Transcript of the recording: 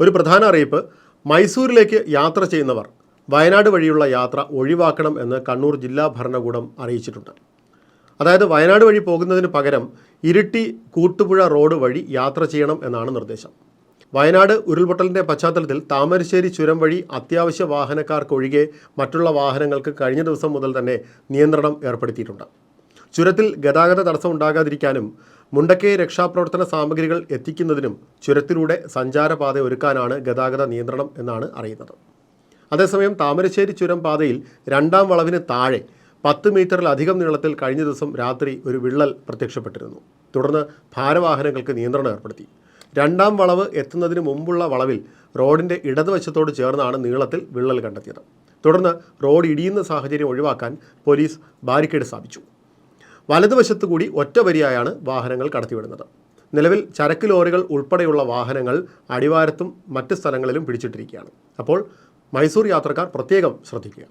ഒരു പ്രധാന അറിയിപ്പ് മൈസൂരിലേക്ക് യാത്ര ചെയ്യുന്നവർ വയനാട് വഴിയുള്ള യാത്ര ഒഴിവാക്കണം എന്ന് കണ്ണൂർ ജില്ലാ ഭരണകൂടം അറിയിച്ചിട്ടുണ്ട്. അതായത് വയനാട് വഴി പോകുന്നതിന് പകരം ഇരിട്ടി കൂട്ടുപുഴ റോഡ് വഴി യാത്ര ചെയ്യണം എന്നാണ് നിർദ്ദേശം. വയനാട് ഉരുൾപൊട്ടലിന്റെ പശ്ചാത്തലത്തിൽ താമരശ്ശേരി ചുരം വഴി അത്യാവശ്യ വാഹനക്കാർക്കൊഴികെ മറ്റുള്ള വാഹനങ്ങൾക്ക് കഴിഞ്ഞ ദിവസം മുതൽ തന്നെ നിയന്ത്രണം ഏർപ്പെടുത്തിയിട്ടുണ്ട്. ചുരത്തിൽ ഗതാഗത തടസ്സം ഉണ്ടാകാതിരിക്കാനും മുണ്ടക്കൈ രക്ഷാപ്രവർത്തന സാമഗ്രികൾ എത്തിക്കുന്നതിനും ചുരത്തിലൂടെ സഞ്ചാരപാത ഒരുക്കാനാണ് ഗതാഗത നിയന്ത്രണം എന്നാണ് അറിയുന്നത്. അതേസമയം താമരശ്ശേരി ചുരം പാതയിൽ രണ്ടാം വളവിന് താഴെ പത്ത് മീറ്ററിലധികം നീളത്തിൽ കഴിഞ്ഞ ദിവസം രാത്രി ഒരു വിള്ളൽ പ്രത്യക്ഷപ്പെട്ടിരുന്നു. തുടർന്ന് ഭാരവാഹനങ്ങൾക്ക് നിയന്ത്രണം ഏർപ്പെടുത്തി. രണ്ടാം വളവ് എത്തുന്നതിന് മുമ്പുള്ള വളവിൽ റോഡിന്റെ ഇടതുവശത്തോട് ചേർന്നാണ് നീളത്തിൽ വിള്ളൽ കണ്ടെത്തിയത്. തുടർന്ന് റോഡ് ഇടിയുന്ന സാഹചര്യം ഒഴിവാക്കാൻ പോലീസ് ബാരിക്കേഡ് സ്ഥാപിച്ചു. വലതുവശത്തു കൂടി ഒറ്റ വരിയായാണ് വാഹനങ്ങൾ കടത്തിവിടുന്നത്. നിലവിൽ ചരക്ക് ലോറികൾ ഉൾപ്പെടെയുള്ള വാഹനങ്ങൾ അടിവാരത്തും മറ്റ് സ്ഥലങ്ങളിലും പിടിച്ചിട്ടിരിക്കുകയാണ്. അപ്പോൾ മൈസൂർ യാത്രക്കാർ പ്രത്യേകം ശ്രദ്ധിക്കുക.